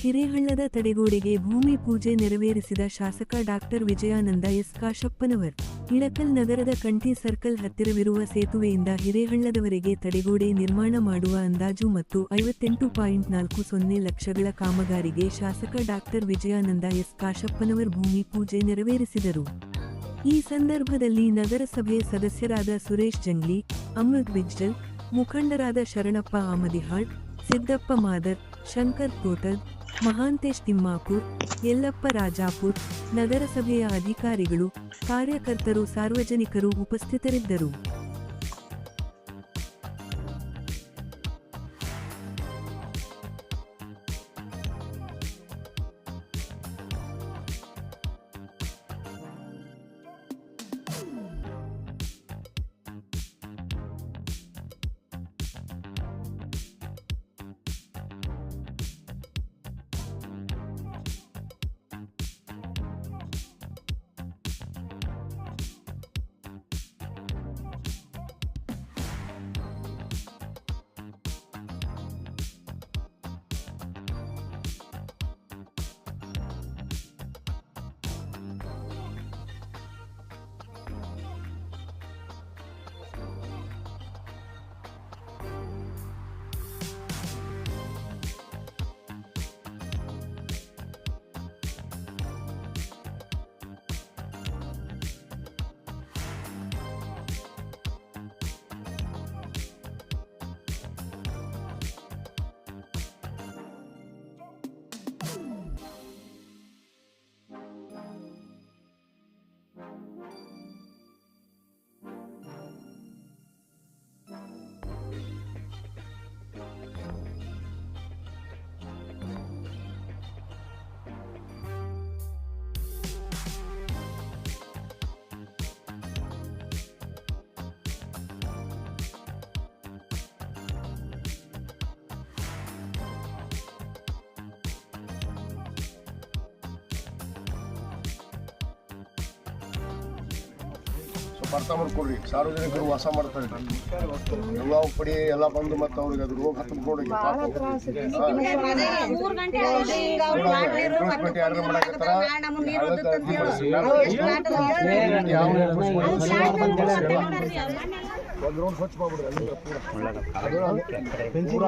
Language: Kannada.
ಹಿರೇಹಳ್ಳದ ತಡೆಗೋಡೆಗೆ ಭೂಮಿ ಪೂಜೆ ನೆರವೇರಿಸಿದ ಶಾಸಕ ಡಾಕ್ಟರ್ ವಿಜಯಾನಂದ ಎಸ್ ಕಾಶಪ್ಪನವರ್. ಇಳಕಲ್ ನಗರದ ಕಂಠಿ ಸರ್ಕಲ್ ಹತ್ತಿರವಿರುವ ಸೇತುವೆಯಿಂದ ಹಿರೇಹಳ್ಳದವರೆಗೆ ತಡೆಗೋಡೆ ನಿರ್ಮಾಣ ಮಾಡುವ ಅಂದಾಜು ಮತ್ತು ಐವತ್ತೆಂಟು ಪಾಯಿಂಟ್ ನಾಲ್ಕು ಸೊನ್ನೆ ಲಕ್ಷಗಳ ಕಾಮಗಾರಿಗೆ ಶಾಸಕ ಡಾಕ್ಟರ್ ವಿಜಯಾನಂದ ಎಸ್ ಕಾಶಪ್ಪನವರ್ ಭೂಮಿ ಪೂಜೆ ನೆರವೇರಿಸಿದರು. ಈ ಸಂದರ್ಭದಲ್ಲಿ ನಗರಸಭೆ ಸದಸ್ಯರಾದ ಸುರೇಶ್ ಜಂಗ್ಲಿ, ಅಮೃತ್ ಬಿಜ್ಜಲ್, ಮುಖಂಡರಾದ ಶರಣಪ್ಪ ಆಮದಿಹಾಳ್, ಸಿದ್ದಪ್ಪ ಮಾದರ್, ಶಂಕರ್ ತೋಟದ್ ಮಹಾಂತೇಶ್ ತಿಮ್ಮಾಪುರ್ ಯಲ್ಲಪ್ಪ ರಾಜಾಪುರ್ ನಗರಸಭೆಯ ಅಧಿಕಾರಿಗಳು ಕಾರ್ಯಕರ್ತರು ಸಾರ್ವಜನಿಕರು ಉಪಸ್ಥಿತರಿದ್ದರು. ಬರ್ತಾ ಮಾಡ್ಕೊಡ್ರಿ. ಸಾರ್ವಜನಿಕರು ವಾಸ ಮಾಡ್ತಾರೆ. ಎಲ್ಲ ಪಡಿ ಎಲ್ಲ ಬಂದು ಮತ್ತೆ ಅವ್ರಿಗೆ ಅದು ರೋಗ ಹತ್ಕೊಂಡು ಮೂರ್ ಗಂಟೆ ಆಗಿದೆ, ಈಗ ಅವ್ರು ಮಾಡ್ಲಿರೋ ಯಾರು ಮಾಡಕತ್ತಾರ ನಮ್ಗ್ ನೀರು ಹಳ್ಳದ ಹೊತ್ತೈತಿ ಅಡ್ಡಿ ಅಂತ ಮಾಡಿಸಿ. ಎಷ್ಟು ಆಟದ ಆಟ ಯಾವ enforcement ಅವ್ರು ಇಲ್ಲ. ಶಾರ್ಟ್ ಅಂತ ಮತ್ತೆ ಮಾಡ್ರಿ, ಅವ್ರು ಮನೆಯೆಲ್ಲ ಒಂದ್ ರೌಂಡ್ ಸ್ವಚ್ಛ ಮಾಡ್ಬಿಡ್ರಿ ಪೂರ.